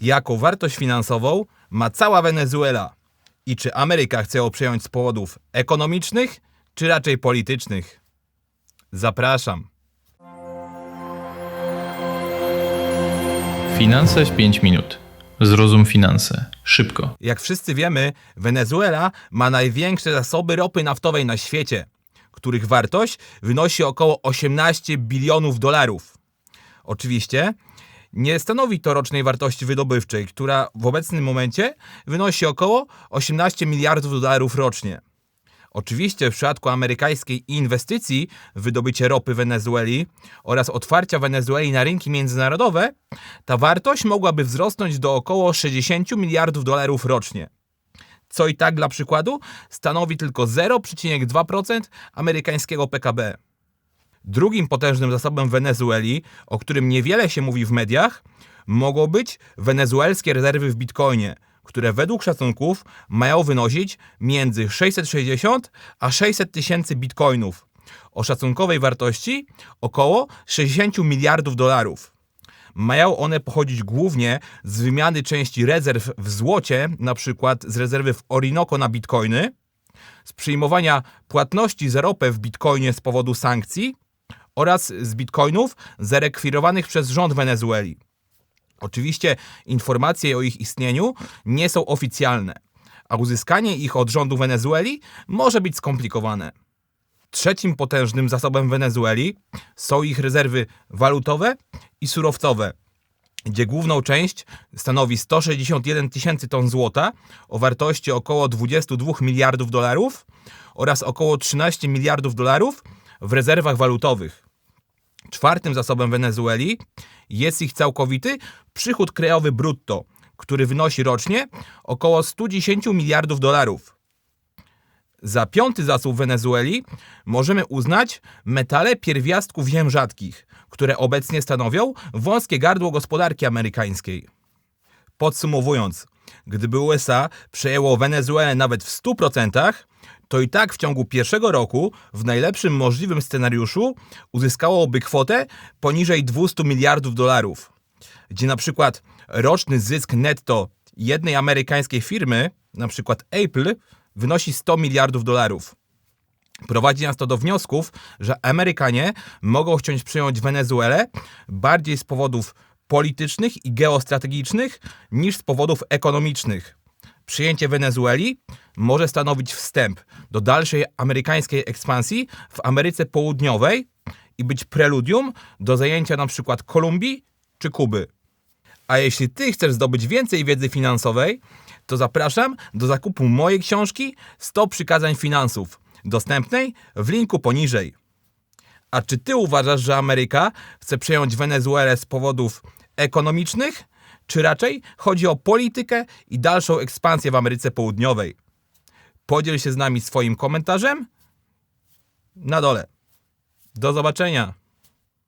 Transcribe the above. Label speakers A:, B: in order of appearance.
A: Jaką wartość finansową ma cała Wenezuela? I czy Ameryka chce ją przejąć z powodów ekonomicznych, czy raczej politycznych? Zapraszam.
B: Finanse w 5 minut. Zrozum finanse. Szybko.
A: Jak wszyscy wiemy, Wenezuela ma największe zasoby ropy naftowej na świecie, których wartość wynosi około 18 bilionów dolarów. Oczywiście nie stanowi to rocznej wartości wydobywczej, która w obecnym momencie wynosi około 18 miliardów dolarów rocznie. Oczywiście w przypadku amerykańskiej inwestycji w wydobycie ropy Wenezueli oraz otwarcia Wenezueli na rynki międzynarodowe, ta wartość mogłaby wzrosnąć do około 60 miliardów dolarów rocznie. Co i tak dla przykładu stanowi tylko 0,2% amerykańskiego PKB. Drugim potężnym zasobem Wenezueli, o którym niewiele się mówi w mediach, mogą być wenezuelskie rezerwy w bitcoinie, które według szacunków mają wynosić między 660 a 600 tysięcy bitcoinów o szacunkowej wartości około 60 miliardów dolarów. Mają one pochodzić głównie z wymiany części rezerw w złocie, przykład z rezerwy w Orinoco na bitcoiny, z przyjmowania płatności za ropę w bitcoinie z powodu sankcji oraz z bitcoinów zarekwirowanych przez rząd Wenezueli. Oczywiście informacje o ich istnieniu nie są oficjalne, a uzyskanie ich od rządu Wenezueli może być skomplikowane. Trzecim potężnym zasobem Wenezueli są ich rezerwy walutowe i surowcowe, gdzie główną część stanowi 161 tysięcy ton złota o wartości około 22 miliardów dolarów oraz około 13 miliardów dolarów w rezerwach walutowych. Czwartym zasobem Wenezueli jest ich całkowity przychód krajowy brutto, który wynosi rocznie około 110 miliardów dolarów. Za piąty zasób Wenezueli możemy uznać metale pierwiastków ziem rzadkich, które obecnie stanowią wąskie gardło gospodarki amerykańskiej. Podsumowując, gdyby USA przejęło Wenezuelę nawet w 100%, to i tak w ciągu pierwszego roku, w najlepszym możliwym scenariuszu, uzyskałoby kwotę poniżej 200 miliardów dolarów, gdzie na przykład roczny zysk netto jednej amerykańskiej firmy, na przykład Apple, wynosi 100 miliardów dolarów. Prowadzi nas to do wniosków, że Amerykanie mogą chcieć przejąć Wenezuelę bardziej z powodów politycznych i geostrategicznych niż z powodów ekonomicznych. Przyjęcie Wenezueli może stanowić wstęp do dalszej amerykańskiej ekspansji w Ameryce Południowej i być preludium do zajęcia np. Kolumbii czy Kuby. A jeśli ty chcesz zdobyć więcej wiedzy finansowej, to zapraszam do zakupu mojej książki 100 przykazań finansów, dostępnej w linku poniżej. A czy ty uważasz, że Ameryka chce przejąć Wenezuelę z powodów ekonomicznych, czy raczej chodzi o politykę i dalszą ekspansję w Ameryce Południowej? Podziel się z nami swoim komentarzem na dole. Do zobaczenia.